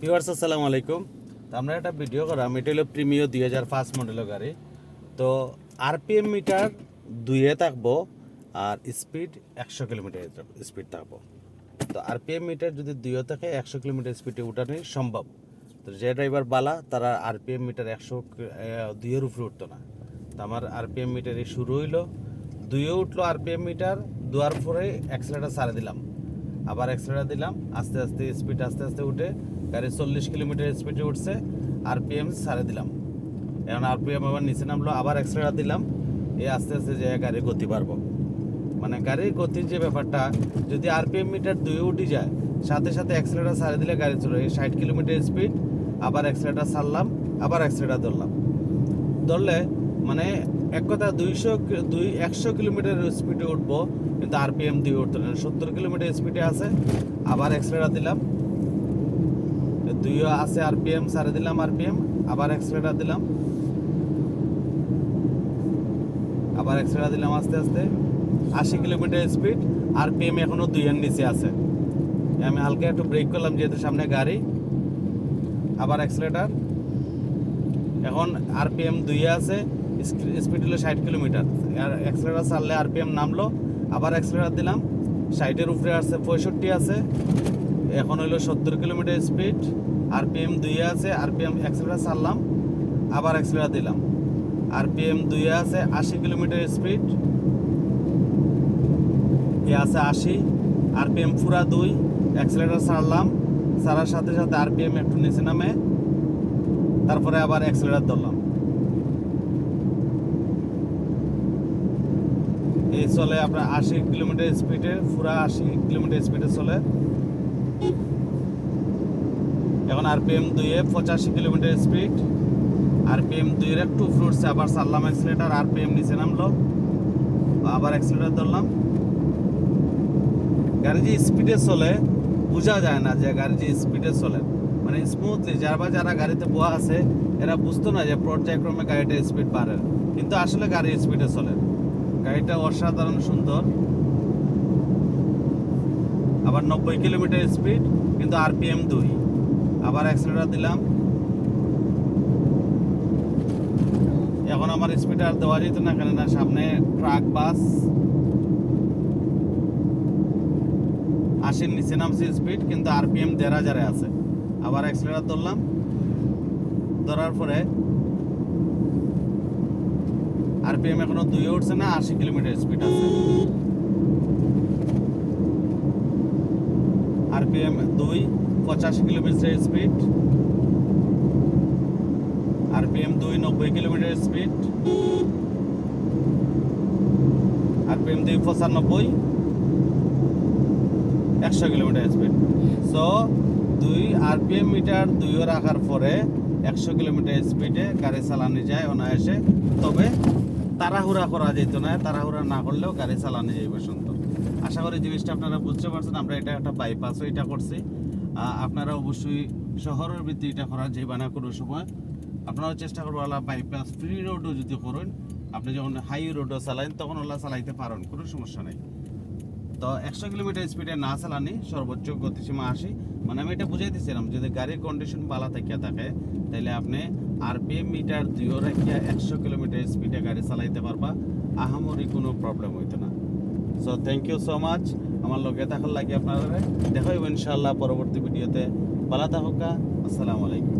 Viewers আসসালামু আলাইকুম। আমরা একটা ভিডিও করাম। এটা হলো প্রিমিও দুই হাজার পাঁচ মডেলের গাড়ি। তো আরপিএম মিটার দুইয়ে থাকব আর স্পিড একশো কিলোমিটার স্পিড থাকব। তো আরপিএম মিটার যদি দুইয়ে থাকে, একশো কিলোমিটার স্পিডে উঠানোই সম্ভব। তো যে ড্রাইভার বালা, তারা আরপিএম মিটার একশো দুইয়ের উপরে উঠতো না। তো আমার আরপিএম মিটারে শুরু হইল। দুইয়ে উঠল আরপিএম মিটার দুয়ার পরে অ্যাক্সেলেটার সারে দিলাম। আবার এক্সট্রা দিলাম। আস্তে আস্তে স্পিড আস্তে আস্তে উঠে গাড়ি চল্লিশ কিলোমিটার স্পিডে উঠছে। আরপিএম সারে দিলাম। এখন আরপিএম আবার নিচে নামলো, আবার এক্সট্রা দিলাম। এই আস্তে আস্তে যে গাড়ি গতি পারব মানে গাড়ির গতির যে ব্যাপারটা, যদি আরপিএম মিটার দুই উঠে যায়, সাথে সাথে অ্যাক্সিলেটার ছাড়ে দিলে গাড়ি চলে এই ষাট কিলোমিটার স্পিড আবার অ্যাক্সিলেটার সারলাম আবার অ্যাক্সিলেটার ধরলাম। ধরলে মানে এক কথা দুইশো দুই, একশো কিলোমিটার স্পিডে উঠবো, কিন্তু আরপিএম দিয়ে উঠতো না। সত্তর কিলোমিটার স্পিডে আছে, আবার এক্সেলেটার দিলাম। দুইও আছে আরপিএম সারে দিলাম আরপিএম আবার এক্সেলেটার দিলাম। আবার এক্সেলেটার দিলাম আস্তে আস্তে। আশি কিলোমিটার স্পিড আরপিএম এখনও দুইয়ের নিচে আছে। আমি হালকা একটু ব্রেক করলাম, যেহেতু সামনে গাড়ি। আবার এক্সেলেটার এখন আরপিএম দুইয়ে আছে স্পিড হলো ষাট কিলোমিটার। আর এক্সেলেটার ছাড়লে আরপিএম নামলো, আবার এক্সেলেটার দিলাম। ষাটের উপরে আছে পঁয়ষট্টি আছে। এখন হলো সত্তর কিলোমিটার স্পিড আরপিএম দুইয়ে আছে আরপিএম এক্সেলেটার ছাড়লাম, আবার এক্সেলেটার দিলাম। আরপিএম দুইয়ে আছে, আশি কিলোমিটার স্পিড এ আছে আশি আরপিএম পুরা দুই এক্সেলেটার ছাড়লাম। ছাড়ার সাথে সাথে আরপিএম একটু নিচে নামে। তারপরে আবার এক্সেলেটার ধরলাম। এই চলে আপনার আশি কিলোমিটার স্পিডে, পুরা আশি কিলোমিটার স্পিডে চলে। এখন আরপিএম দুইয়ে পঁচাশি কিলোমিটার স্পিড। আরপিএম দুইয়ের একটু উপরে আবার সারলাম এক্সিলেটার এম নিচে নামলো। আবার এক্সিলেটার ধরলাম। গাড়ি যে স্পিডে চলে, বোঝা যায় না যে গাড়ি যে স্পিডে চলে। মানে স্মুথলি যারা বা যারা গাড়িতে বোয়া আছে, এরা বুঝতো না যে পর্যায়ক্রমে গাড়িটা স্পিড বাড়ে। কিন্তু আসলে গাড়ি স্পিডে চলে। গাড়িটা অসাধারণ সুন্দর। আবার নব্বই কিলোমিটার স্পিড, কিন্তু আরপিএম দুই। আবার অ্যাক্সিলেটার দিলাম। এখন আমার স্পিড আর দেওয়া যেত না কেন না সামনে ট্রাক, বাস। আশির নিচে নামছে স্পিড, কিন্তু আরপিএম দেড় হাজারে আছে। আবার অ্যাক্সিলেটার ধরলাম। ধরার পরে আরপিএম এখনও দুই উঠছে না, আশি কিলোমিটার স্পিড আছে। আরপিএম দুই, পঁচাশি কিলোমিটার স্পিড আরপিএম দুই, নব্বই কিলোমিটার স্পিড আরপিএম দুই, পঁচানব্বই। একশো কিলোমিটার স্পিড সো দুই আরপিএম মিটার দুইও রাখার পরে একশো কিলোমিটার স্পিডে গাড়ি চালানো যায় অনায়াসে। তবে তাড়াহুড়া করা যেত না, তাড়াহুড়া না করলেও গাড়ি চালানো যাইবে সুন্দর। আশা করি জিনিসটা আপনারা বুঝতে পারছেন, আমরা এটা একটা বাইপাসও এটা করছি। আপনারা অবশ্যই শহরের ভিত্তি এটা করা যাইবা না কোনো সময়, আপনারাও চেষ্টা করব ওলা বাইপাস ফ্রি রোডও যদি করুন, আপনি যখন হাই রোডও চালাইন তখন ওলা চালাইতে পারেন, কোনো সমস্যা নেই। তো একশো কিলোমিটার স্পিডে না চালানি সর্বোচ্চ গতিসীমা আসি মানে আমি এটা বুঝাই যদি গাড়ির কন্ডিশন ভালো থেকে থাকে তাহলে আপনি আরপিএম মিটার দুইও রাখিয়া একশো কিলোমিটার স্পিডে গাড়ি চালাইতে পারবা, আহামরি কোনো প্রবলেম হইতো না। So thank you so much আমার লগে থাকার লাগে আপনারা। দেখা ইনশাল্লাহ পরবর্তী ভিডিওতে। ভালো থাকুকা আসসালামু আলাইকুম।